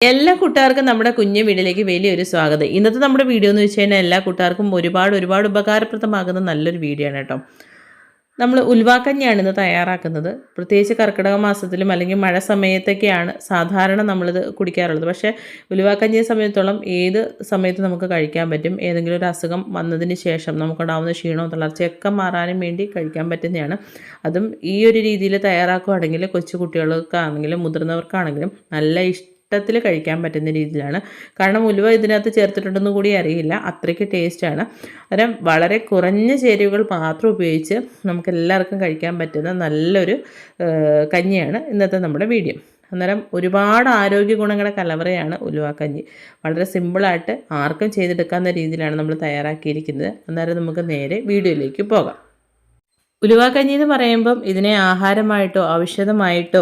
എല്ലാ കൂട്ടുകാർക്കും നമ്മുടെ കുഞ്ഞു വീടിലേക്ക് വലിയൊരു സ്വാഗതം. ഇന്നത്തെ നമ്മുടെ വീഡിയോ എന്ന് വെച്ച് കഴിഞ്ഞാൽ എല്ലാ കൂട്ടുകാർക്കും ഒരുപാട് ഒരുപാട് ഉപകാരപ്രദമാകുന്ന നല്ലൊരു വീഡിയോ ആണ് കേട്ടോ. നമ്മൾ ഉൽവാക്കഞ്ഞാണ് ഇന്ന് തയ്യാറാക്കുന്നത്. പ്രത്യേകിച്ച് കർക്കിടക മാസത്തിലും അല്ലെങ്കിൽ മഴ സമയത്തൊക്കെയാണ് സാധാരണ നമ്മളിത് കുടിക്കാറുള്ളത്. പക്ഷേ ഉലുവാക്കഞ്ഞിയെ സമയത്തോളം ഏത് സമയത്ത് നമുക്ക് കഴിക്കാൻ പറ്റും. ഏതെങ്കിലും ഒരു അസുഖം വന്നതിന് ശേഷം നമുക്കുണ്ടാവുന്ന ക്ഷീണവും തളർച്ചയൊക്കെ മാറാനും വേണ്ടി കഴിക്കാൻ പറ്റുന്നതാണ്. അതും ഈ ഒരു രീതിയിൽ തയ്യാറാക്കുകയാണെങ്കിൽ കൊച്ചു കുട്ടികൾക്കാണെങ്കിലും മുതിർന്നവർക്കാണെങ്കിലും നല്ല ഇഷ്ടം ഇഷ്ടത്തിൽ കഴിക്കാൻ പറ്റുന്ന രീതിയിലാണ്. കാരണം ഉലുവ ഇതിനകത്ത് ചേർത്തിട്ടുണ്ടെന്ന് കൂടി അറിയില്ല. അത്രയ്ക്ക് ടേസ്റ്റാണ് അന്നേരം വളരെ കുറഞ്ഞ ചേരുവകൾ മാത്രം ഉപയോഗിച്ച് നമുക്ക് എല്ലാവർക്കും കഴിക്കാൻ പറ്റുന്ന നല്ലൊരു കഞ്ഞിയാണ് ഇന്നത്തെ നമ്മുടെ വീഡിയോ അന്നേരം ഒരുപാട് ആരോഗ്യ ഗുണങ്ങളുടെ കലവറയാണ് ഉലുവാക്കഞ്ഞി വളരെ സിമ്പിളായിട്ട് ആർക്കും ചെയ്തെടുക്കാവുന്ന രീതിയിലാണ് നമ്മൾ തയ്യാറാക്കിയിരിക്കുന്നത്. അന്നേരം നമുക്ക് നേരെ വീഡിയോയിലേക്ക് പോകാം. ഉലുവാക്കഞ്ഞി എന്ന് പറയുമ്പം ഇതിനെ ആഹാരമായിട്ടോ ഔഷധമായിട്ടോ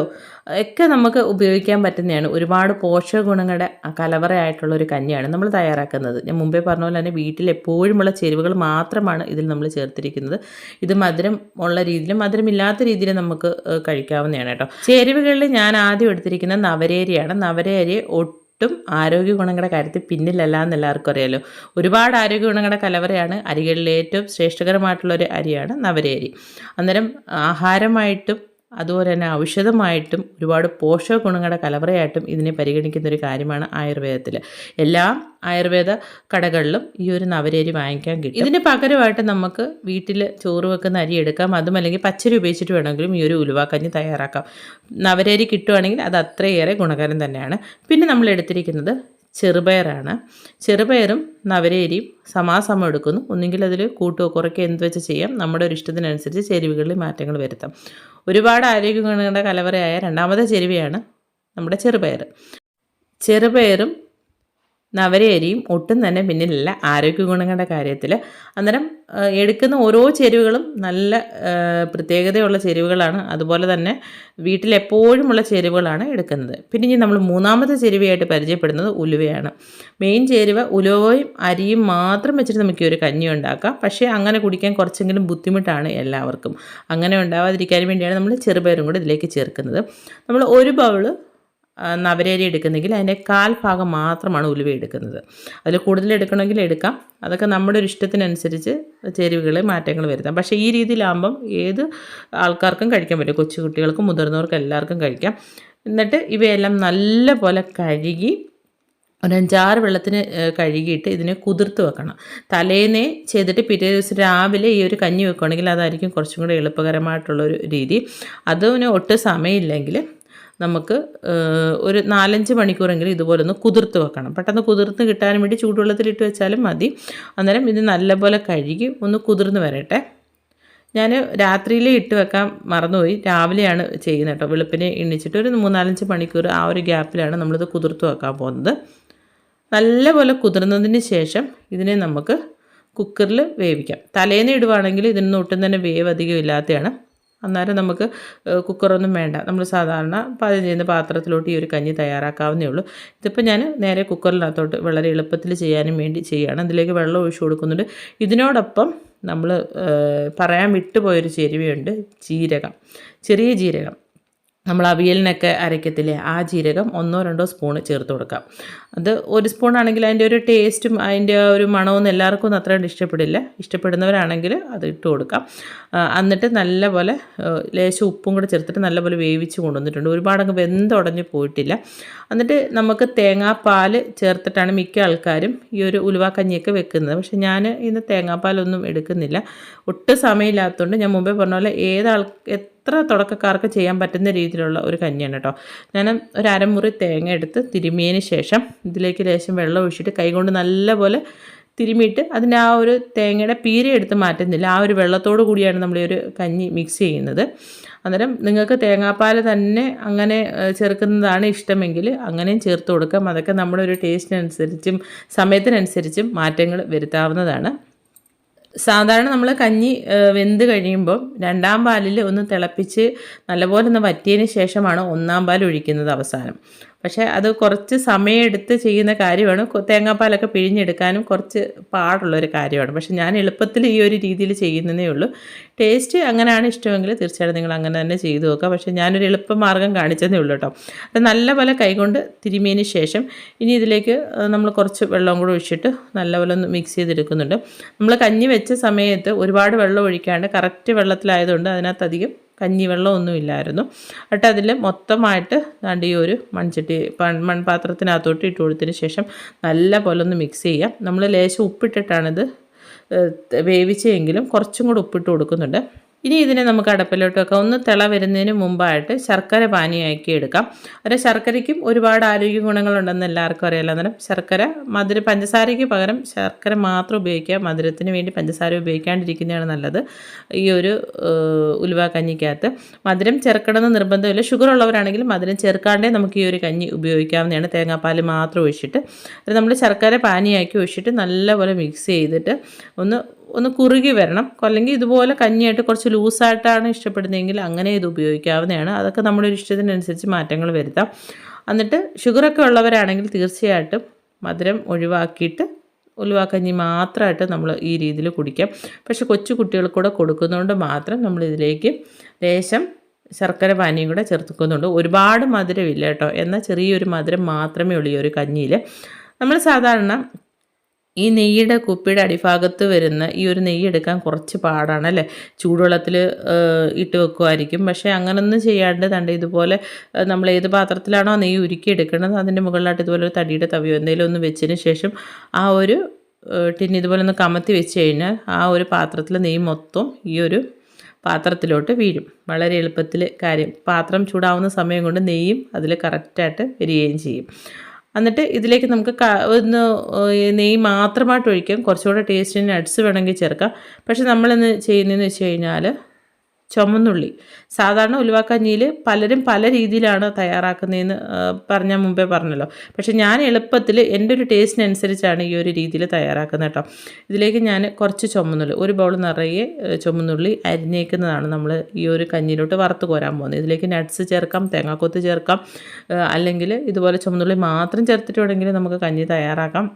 ഒക്കെ നമുക്ക് ഉപയോഗിക്കാൻ പറ്റുന്നതാണ്. ഒരുപാട് പോഷക ഗുണങ്ങളുടെ കലവറയായിട്ടുള്ള ഒരു കഞ്ഞിയാണ് നമ്മൾ തയ്യാറാക്കുന്നത്. ഞാൻ മുമ്പേ പറഞ്ഞ പോലെ തന്നെ വീട്ടിൽ എപ്പോഴുമുള്ള ചേരുവകൾ മാത്രമാണ് ഇതിൽ നമ്മൾ ചേർത്തിരിക്കുന്നത്. ഇത് മധുരം ഉള്ള രീതിയിലും മധുരമില്ലാത്ത രീതിയിലും നമുക്ക് കഴിക്കാവുന്നതാണ് കേട്ടോ. ചേരുവകളിൽ ഞാൻ ആദ്യം എടുത്തിരിക്കുന്നത് നവരേരിയാണ്. നവരേരിയെ ഒട്ടും ആരോഗ്യ ഗുണങ്ങളുടെ കാര്യത്തിൽ പിന്നിലല്ല എന്ന് എല്ലാവർക്കും അറിയാലോ. ഒരുപാട് ആരോഗ്യ ഗുണങ്ങളുടെ കലവറയാണ് അരികളിലെ ഏറ്റവും ശ്രേഷ്ഠകരമായിട്ടുള്ള ഒരു അരിയാണ് നവരേരി. അന്നേരം ആഹാരമായിട്ടും അതുപോലെ തന്നെ ഔഷധമായിട്ടും ഒരുപാട് പോഷക ഗുണങ്ങളുടെ കലവറയായിട്ടും ഇതിനെ പരിഗണിക്കുന്ന ഒരു കാര്യമാണ് ആയുർവേദത്തിൽ എല്ലാ ആയുർവേദ കടകളിലും ഈ ഒരു നവരേരി വാങ്ങിക്കാൻ കിട്ടും. ഇതിന് പകരമായിട്ട് നമുക്ക് വീട്ടിൽ ചോറ് വെക്കുന്ന അരി എടുക്കാം. അതും അല്ലെങ്കിൽ പച്ചരി ഉപയോഗിച്ചിട്ട് വേണമെങ്കിലും ഈ ഒരു ഉലുവാക്കഞ്ഞ് തയ്യാറാക്കാം. നവരേരി കിട്ടുവാണെങ്കിൽ അത് അത്രയേറെ ഗുണകരം തന്നെയാണ്. പിന്നെ നമ്മൾ എടുത്തിരിക്കുന്നത് ചെറുപയറാണ്. ചെറുപയറും നവരേരിയും സമാസമം എടുക്കുന്നു. ഒന്നുകിൽ അതിൽ കൂട്ടുകയോ കുറയ്ക്കുക എന്ത് വെച്ച് ചെയ്യാം. നമ്മുടെ ഒരു ഇഷ്ടത്തിനനുസരിച്ച് ചേരുവകളിൽ മാറ്റങ്ങൾ വരുത്താം. ഒരുപാട് ആരോഗ്യ ഗുണങ്ങളുടെ കലവറയായ രണ്ടാമത്തെ ചെരുവയാണ് നമ്മുടെ ചെറുപയർ. ചെറുപയറും നവരയരിയും ഒട്ടും തന്നെ പിന്നിലല്ല. ആരോഗ്യ ഗുണങ്ങളുടെ കാര്യത്തിൽ. അന്നേരം എടുക്കുന്ന ഓരോ ചേരുവകളും നല്ല പ്രത്യേകതയുള്ള ചേരുവകളാണ്. അതുപോലെ തന്നെ വീട്ടിലെപ്പോഴുമുള്ള ചേരുവകളാണ് എടുക്കുന്നത്. പിന്നെ ഇനി നമ്മൾ മൂന്നാമത്തെ ചേരുവയായിട്ട് പരിചയപ്പെടുന്നത് ഉലുവയാണ്. മെയിൻ ചേരുവ ഉലുവയും അരിയും മാത്രം വെച്ചിട്ട് നമുക്ക് ഒരു കഞ്ഞി ഉണ്ടാക്കാം. പക്ഷേ അങ്ങനെ കുടിക്കാൻ കുറച്ചെങ്കിലും ബുദ്ധിമുട്ടാണ് എല്ലാവർക്കും. അങ്ങനെ ഉണ്ടാവാതിരിക്കാൻ വേണ്ടിയാണ് നമ്മൾ ചെറുപയറും കൂടെ ഇതിലേക്ക് ചേർക്കുന്നത്. നമ്മൾ ഒരു ബൗൾ നവരേരി എടുക്കുന്നെങ്കിൽ അതിന്റെ കാൽ ഭാഗം മാത്രമാണ് ഉലുവ എടുക്കുന്നത്. അതിൽ കൂടുതൽ എടുക്കണമെങ്കിൽ എടുക്കാം. അതൊക്കെ നമ്മുടെ ഒരു ഇഷ്ടത്തിനനുസരിച്ച് ചേരുവകൾ മാറ്റങ്ങൾ വരുത്താം. പക്ഷേ ഈ രീതിയിലാകുമ്പം ഏത് ആൾക്കാർക്കും കഴിക്കാൻ പറ്റും. കൊച്ചു കുട്ടികൾക്കും മുതിർന്നവർക്കും എല്ലാവർക്കും കഴിക്കാം. എന്നിട്ട് ഇവയെല്ലാം നല്ല പോലെ കഴുകി ഒരഞ്ചാറ് വെള്ളത്തിന് കഴുകിയിട്ട് ഇതിനെ കുതിർത്ത് വെക്കണം. തലേന്നേ ചെയ്തിട്ട് പിറ്റേ ദിവസം രാവിലെ ഈ ഒരു കഞ്ഞി വെക്കുകയാണെങ്കിൽ അതായിരിക്കും കുറച്ചും കൂടെ എളുപ്പകരമായിട്ടുള്ളൊരു രീതി. അതിന് ഒട്ടും സമയമില്ലെങ്കിൽ നമുക്ക് ഒരു നാലഞ്ച് മണിക്കൂറെങ്കിലും ഇതുപോലെ ഒന്ന് കുതിർത്ത് വെക്കണം. പെട്ടെന്ന് കുതിർത്ത് കിട്ടാൻ വേണ്ടി ചൂടുവെള്ളത്തിലിട്ട് വെച്ചാലും മതി. അന്നേരം ഇത് നല്ലപോലെ കഴുകി ഒന്ന് കുതിർന്ന് വരട്ടെ. ഞാൻ രാത്രിയിൽ ഇട്ട് വെക്കാൻ മറന്നുപോയി. രാവിലെയാണ് ചെയ്യുന്നത് കേട്ടോ. വെളുപ്പിനെ എണ്ണിച്ചിട്ട് ഒരു മൂന്നാലഞ്ച് മണിക്കൂർ ആ ഒരു ഗ്യാപ്പിലാണ് നമ്മളിത് കുതിർത്ത് വെക്കാൻ പോകുന്നത്. നല്ലപോലെ കുതിർന്നതിന് ശേഷം ഇതിനെ നമുക്ക് കുക്കറിൽ വേവിക്കാം. തലേന്ന് ഇടുവാണെങ്കിൽ ഇതിനൊന്നും ഒട്ടും തന്നെ വേവ് അധികം ഇല്ലാത്തതാണ്. അന്നേരം നമുക്ക് കുക്കറൊന്നും വേണ്ട. നമ്മൾ സാധാരണ പാചകം ചെയ്യുന്ന പാത്രത്തിലോട്ട് ഈ ഒരു കഞ്ഞി തയ്യാറാക്കാവുന്നേ ഉള്ളൂ. ഇതിപ്പോൾ ഞാൻ നേരെ കുക്കറിനകത്തോട്ട് വളരെ എളുപ്പത്തിൽ ചെയ്യാനും വേണ്ടി ചെയ്യുകയാണ്. അതിലേക്ക് വെള്ളം ഒഴിച്ചു കൊടുക്കുന്നുണ്ട്. ഇതിനോടൊപ്പം നമ്മൾ പറയാൻ വിട്ടുപോയൊരു ചേരുവയുണ്ട് ജീരകം. ചെറിയ ജീരകം. നമ്മൾ അവിയലിനൊക്കെ അരയ്ക്കത്തില്ലേ ആ ജീരകം ഒന്നോ രണ്ടോ സ്പൂൺ ചേർത്ത് കൊടുക്കാം. അത് ഒരു സ്പൂൺ ആണെങ്കിൽ അതിന്റെ ഒരു ടേസ്റ്റും അതിന്റെ ഒരു മണമൊന്നും എല്ലാവർക്കും ഒന്നും അത്രയും ഇഷ്ടപ്പെടില്ല. ഇഷ്ടപ്പെടുന്നവരാണെങ്കിൽ അത് ഇട്ട് കൊടുക്കാം. എന്നിട്ട് നല്ലപോലെ ലേശം ഉപ്പും കൂടെ ചേർത്തിട്ട് നല്ലപോലെ വേവിച്ച് കൊണ്ടുവന്നിട്ടുണ്ട്. ഒരുപാടങ്ങ് വെന്തുടഞ്ഞ് പോയിട്ടില്ല. എന്നിട്ട് നമുക്ക് തേങ്ങാപ്പാൽ ചേർത്തിട്ടാണ് മിക്ക ആൾക്കാരും ഈ ഒരു ഉലുവാക്കഞ്ഞിയൊക്കെ വെക്കുന്നത്. പക്ഷേ ഞാൻ ഇന്ന് തേങ്ങാപ്പാലൊന്നും എടുക്കുന്നില്ല. ഒട്ടും സമയമില്ലാത്തതുകൊണ്ട് ഞാൻ മുമ്പേ പറഞ്ഞ പോലെ ഏതാൾ എത്ര തുടക്കക്കാർക്ക് ചെയ്യാൻ പറ്റുന്ന രീതിയിലുള്ള ഒരു കഞ്ഞിയാണ് കേട്ടോ. ഞാൻ ഒരു അരമുറി തേങ്ങ എടുത്ത് തിരുമിയതിന് ശേഷം ഇതിലേക്ക് ലേശം വെള്ളം ഒഴിച്ചിട്ട് കൈകൊണ്ട് നല്ലപോലെ തിരുമിയിട്ട് അതിന്റെ ആ ഒരു തേങ്ങയുടെ പീര എടുത്ത് മാറ്റുന്നില്ല. ആ ഒരു വെള്ളത്തോടു കൂടിയാണ് നമ്മൾ ഈ ഒരു കഞ്ഞി മിക്സ് ചെയ്യുന്നത്. അന്നേരം നിങ്ങൾക്ക് തേങ്ങാപ്പാൽ തന്നെ അങ്ങനെ ചേർക്കുന്നതാണ് ഇഷ്ടമെങ്കിൽ അങ്ങനെയും ചേർത്ത് കൊടുക്കാം. അതൊക്കെ നമ്മുടെ ഒരു ടേസ്റ്റിനനുസരിച്ചും സമയത്തിനനുസരിച്ചും മാറ്റങ്ങൾ വരുത്താവുന്നതാണ്. സാധാരണ നമ്മൾ കഞ്ഞി വെന്ത് കഴിയുമ്പോൾ രണ്ടാം പാലിൽ ഒന്ന് തിളപ്പിച്ച് നല്ലപോലെ ഒന്ന് വറ്റിയതിന് ശേഷമാണ് ഒന്നാം പാൽ ഒഴിക്കുന്നത് അവസാനം. പക്ഷേ അത് കുറച്ച് സമയമെടുത്ത് ചെയ്യുന്ന കാര്യമാണ്. തേങ്ങാപ്പാലൊക്കെ പിഴിഞ്ഞെടുക്കാനും കുറച്ച് പാടുള്ളൊരു കാര്യമാണ്. പക്ഷേ ഞാൻ എളുപ്പത്തിൽ ഈ ഒരു രീതിയിൽ ചെയ്യുന്നതേ ഉള്ളൂ. ടേസ്റ്റ് അങ്ങനെയാണ് ഇഷ്ടമെങ്കിൽ തീർച്ചയായിട്ടും നിങ്ങൾ അങ്ങനെ തന്നെ ചെയ്തു നോക്കുക. പക്ഷേ ഞാനൊരു എളുപ്പ മാർഗം കാണിച്ചതേ ഉള്ളൂ കേട്ടോ. അത് നല്ലപോലെ കൈകൊണ്ട് തിരുമിയതിന് ശേഷം ഇനി ഇതിലേക്ക് നമ്മൾ കുറച്ച് വെള്ളം കൂടെ ഒഴിച്ചിട്ട് നല്ലപോലെ ഒന്ന് മിക്സ് ചെയ്തെടുക്കുന്നുണ്ട്. നമ്മൾ കഞ്ഞി വെച്ച സമയത്ത് ഒരുപാട് വെള്ളം ഒഴിക്കാണ്ട് കറക്റ്റ് വെള്ളത്തിലായതുകൊണ്ട് അതിനകത്ത് അധികം കഞ്ഞിവെള്ളമൊന്നും ഇല്ലായിരുന്നു എന്നിട്ട് അതിൽ മൊത്തമായിട്ട് ദാണ്ട് ഈ ഒരു മൺചട്ടി മൺപാത്രത്തിനകത്തോട്ട് ഇട്ട് കൊടുത്തതിന് ശേഷം നല്ല പോലെ ഒന്ന് മിക്സ് ചെയ്യാം. നമ്മൾ ലേശം ഉപ്പിട്ടിട്ടാണിത് വേവിച്ചെങ്കിലും കുറച്ചും കൂടി ഉപ്പിട്ട് കൊടുക്കുന്നുണ്ട്. ഇനി ഇതിനെ നമുക്ക് അടപ്പിലോട്ട് വെക്കാം. ഒന്ന് തിള വരുന്നതിന് മുമ്പായിട്ട് ശർക്കര പാനീയമാക്കി എടുക്കാം. അതായത് ശർക്കരയ്ക്കും ഒരുപാട് ആരോഗ്യ ഗുണങ്ങളുണ്ടെന്ന് എല്ലാവർക്കും അറിയാലോ. അന്നേരം ശർക്കര മധുര പഞ്ചസാരയ്ക്ക് പകരം ശർക്കര മാത്രം ഉപയോഗിക്കുക. മധുരത്തിന് വേണ്ടി പഞ്ചസാര ഉപയോഗിക്കാണ്ടിരിക്കുന്നതാണ് നല്ലത്. ഈ ഒരു ഉലുവ കഞ്ഞിക്കകത്ത്. മധുരം ചേർക്കണമെന്ന് നിർബന്ധമില്ല. ഷുഗർ ഉള്ളവരാണെങ്കിൽ മധുരം ചേർക്കാണ്ടേ നമുക്ക് ഈ ഒരു കഞ്ഞി ഉപയോഗിക്കാവുന്നതാണ്. തേങ്ങാപ്പാൽ മാത്രം ഒഴിച്ചിട്ട്. നമ്മൾ ശർക്കര പാനിയാക്കി ഒഴിച്ചിട്ട് നല്ലപോലെ മിക്സ് ചെയ്തിട്ട് ഒന്ന് ഒന്ന് കുറുകി വരണം. അല്ലെങ്കിൽ ഇതുപോലെ കഞ്ഞിയായിട്ട് കുറച്ച് ലൂസായിട്ടാണ് ഇഷ്ടപ്പെടുന്നതെങ്കിൽ അങ്ങനെ ഇത് ഉപയോഗിക്കാവുന്നതാണ്. അതൊക്കെ നമ്മുടെ ഒരു ഇഷ്ടത്തിനനുസരിച്ച് മാറ്റങ്ങൾ വരുത്താം. എന്നിട്ട് ഷുഗറൊക്കെ ഉള്ളവരാണെങ്കിൽ തീർച്ചയായിട്ടും മധുരം ഒഴിവാക്കിയിട്ട് ഉലുവാക്കഞ്ഞി മാത്രമായിട്ട് നമ്മൾ ഈ രീതിയിൽ കുടിക്കാം. പക്ഷെ കൊച്ചു കുട്ടികൾക്ക് കൂടെ കൊടുക്കുന്നതുകൊണ്ട് മാത്രം നമ്മൾ ഇതിലേക്ക് ലേശം ശർക്കര പാനിയും കൂടെ ചേർത്തുക്കുന്നുണ്ട്. ഒരുപാട് മധുരമില്ല കേട്ടോ. എന്നാൽ ചെറിയൊരു മധുരം മാത്രമേ ഉള്ളൂ ഈ ഒരു കഞ്ഞിയിൽ. നമ്മൾ സാധാരണ ഈ നെയ്യുടെ കുപ്പിയുടെ അടിഭാഗത്ത് വരുന്ന ഈ ഒരു നെയ്യ് എടുക്കാൻ കുറച്ച് പാടാണ് അല്ലേ? ചൂടുവെള്ളത്തിൽ ഇട്ട് വെക്കുമായിരിക്കും പക്ഷേ അങ്ങനൊന്നും ചെയ്യാണ്ട് തണ്ട് ഇതുപോലെ നമ്മൾ ഏത് പാത്രത്തിലാണോ നെയ്യ് ഉരുക്കി എടുക്കുന്നത് അതിന്റെ മുകളിലായിട്ട് ഇതുപോലെ ഒരു തടിയുടെ തവിയോ എന്തെങ്കിലും ഒന്ന് വെച്ചതിന് ശേഷം ആ ഒരു ടിൻ ഇതുപോലെ ഒന്ന് കമത്തി വെച്ച് കഴിഞ്ഞാൽ ആ ഒരു പാത്രത്തിൽ നെയ്യ് മൊത്തം ഈ ഒരു പാത്രത്തിലോട്ട് വീഴും. വളരെ എളുപ്പത്തിൽ കാര്യം. പാത്രം ചൂടാവുന്ന സമയം കൊണ്ട് നെയ്യും അതിൽ കറക്റ്റായിട്ട് വരികയും ചെയ്യും. എന്നിട്ട് ഇതിലേക്ക് നമുക്ക് ഒന്ന് നെയ്യ് മാത്രമായിട്ട് ഒഴിക്കാം. കുറച്ചുകൂടെ ടേസ്റ്റിന് നട്ട്സ് വേണമെങ്കിൽ ചേർക്കാം. പക്ഷെ നമ്മളിന്ന് ചെയ്യുന്നതെന്ന് വെച്ച് കഴിഞ്ഞാൽ ചുമന്നുള്ളി. സാധാരണ ഉലുവാക്കഞ്ഞിയിൽ പലരും പല രീതിയിലാണ് തയ്യാറാക്കുന്നതെന്ന് പറഞ്ഞ മുമ്പേ പറഞ്ഞല്ലോ. പക്ഷെ ഞാൻ എളുപ്പത്തിൽ എന്റെ ഒരു ടേസ്റ്റിനനുസരിച്ചാണ് ഈ ഒരു രീതിയിൽ തയ്യാറാക്കുന്നത് കേട്ടോ. ഇതിലേക്ക് ഞാൻ കുറച്ച് ചുമന്നുള്ളി ഒരു ബൗൾ നിറയെ ചുമന്നുള്ളി അരിഞ്ഞേക്കുന്നതാണ് നമ്മൾ ഈ ഒരു കഞ്ഞിയിലോട്ട് വറുത്ത് കോരാൻ പോകുന്നത്. ഇതിലേക്ക് നട്ട്സ് ചേർക്കാം തേങ്ങാക്കൊത്ത് ചേർക്കാം അല്ലെങ്കിൽ ഇതുപോലെ ചുമന്നുള്ളി മാത്രം ചേർത്തിട്ടുണ്ടെങ്കിൽ നമുക്ക് കഞ്ഞി തയ്യാറാക്കാം.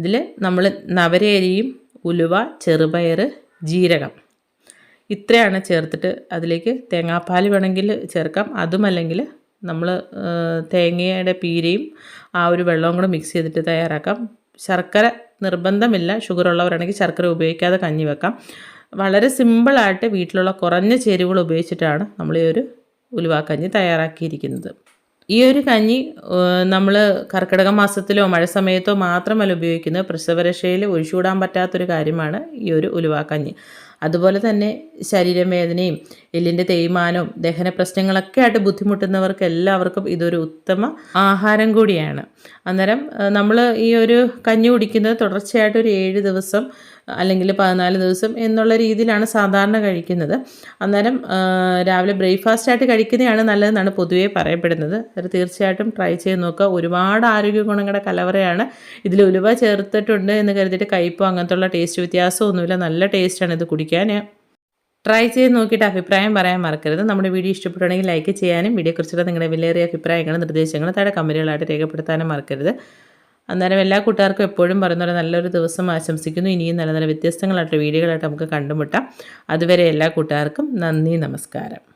ഇതിൽ നമ്മൾ നവരയരിയും ഉലുവ ചെറുപയർ ജീരകം ഇത്രയാണ് ചേർത്തിട്ട് അതിലേക്ക് തേങ്ങാപ്പാൽ വേണമെങ്കിൽ ചേർക്കാം. അതുമല്ലെങ്കിൽ നമ്മൾ തേങ്ങയുടെ പീരയും ആ ഒരു വെള്ളവും കൂടെ മിക്സ് ചെയ്തിട്ട് തയ്യാറാക്കാം. ശർക്കര നിർബന്ധമില്ല. ഷുഗർ ഉള്ളവരാണെങ്കിൽ ശർക്കര ഉപയോഗിക്കാതെ കഞ്ഞി വെക്കാം. വളരെ സിമ്പിളായിട്ട് വീട്ടിലുള്ള കുറഞ്ഞ ചേരുവകൾ ഉപയോഗിച്ചിട്ടാണ് നമ്മൾ ഈ ഒരു ഉലുവാക്കഞ്ഞി തയ്യാറാക്കിയിരിക്കുന്നത്. ഈ ഒരു കഞ്ഞി നമ്മൾ കർക്കിടക മാസത്തിലോ മഴ സമയത്തോ മാത്രമല്ല ഉപയോഗിക്കുന്നത്. പ്രസവരക്ഷയിൽ ഒഴിച്ചുകൂടാൻ പറ്റാത്തൊരു കാര്യമാണ് ഈ ഒരു ഉലുവാക്കഞ്ഞി അതുപോലെ തന്നെ ശരീരം വേദനയും എല്ലിന്റെ തേയ്മാനവും ദഹന പ്രശ്നങ്ങളൊക്കെ ആയിട്ട് ബുദ്ധിമുട്ടുന്നവർക്ക് എല്ലാവർക്കും ഇതൊരു ഉത്തമ ആഹാരം കൂടിയാണ്. അന്നേരം നമ്മൾ ഈ ഒരു കഞ്ഞി കുടിക്കുന്നത് തുടർച്ചയായിട്ട് ഒരു ഏഴ് ദിവസം അല്ലെങ്കിൽ പതിനാല് ദിവസം എന്നുള്ള രീതിയിലാണ് സാധാരണ കഴിക്കുന്നത്. അന്നേരം രാവിലെ ബ്രേക്ക്ഫാസ്റ്റ് ആയിട്ട് കഴിക്കുന്നതാണ് നല്ലതെന്നാണ് പൊതുവേ പറയപ്പെടുന്നത്. അത് തീർച്ചയായിട്ടും ട്രൈ ചെയ്ത് നോക്കുക. ഒരുപാട് ആരോഗ്യ ഗുണങ്ങളുടെ കലവറയാണ്. ഇതിൽ ഉലുവ ചേർത്തിട്ടുണ്ട് എന്ന് കരുതിയിട്ട് കയ്പോ അങ്ങനത്തുള്ള ടേസ്റ്റ് വ്യത്യാസമൊന്നുമില്ല. നല്ല ടേസ്റ്റാണ് ഇത് കുടിക്കാൻ. ട്രൈ ചെയ്ത് നോക്കിയിട്ട് അഭിപ്രായം പറയാൻ മറക്കരുത്. നമ്മുടെ വീഡിയോ ഇഷ്ടപ്പെട്ടുണ്ടെങ്കിൽ ലൈക്ക് ചെയ്യാനും വീഡിയോയെക്കുറിച്ചുള്ള നിങ്ങളുടെ വിലയേറിയ അഭിപ്രായങ്ങളും നിർദ്ദേശങ്ങളും താഴെ കമന്റുകളായിട്ട് രേഖപ്പെടുത്താനും മറക്കരുത്. അന്നേരം എല്ലാ കൂട്ടുകാർക്കും എപ്പോഴും പറയുന്ന പോലെ നല്ലൊരു ദിവസം ആശംസിക്കുന്നു. ഇനിയും നല്ല നല്ല വ്യത്യസ്തങ്ങളായിട്ട് വീഡിയോകളായിട്ട് നമുക്ക് കണ്ടുമുട്ടാം. അതുവരെ എല്ലാ കൂട്ടുകാർക്കും നന്ദി നമസ്കാരം.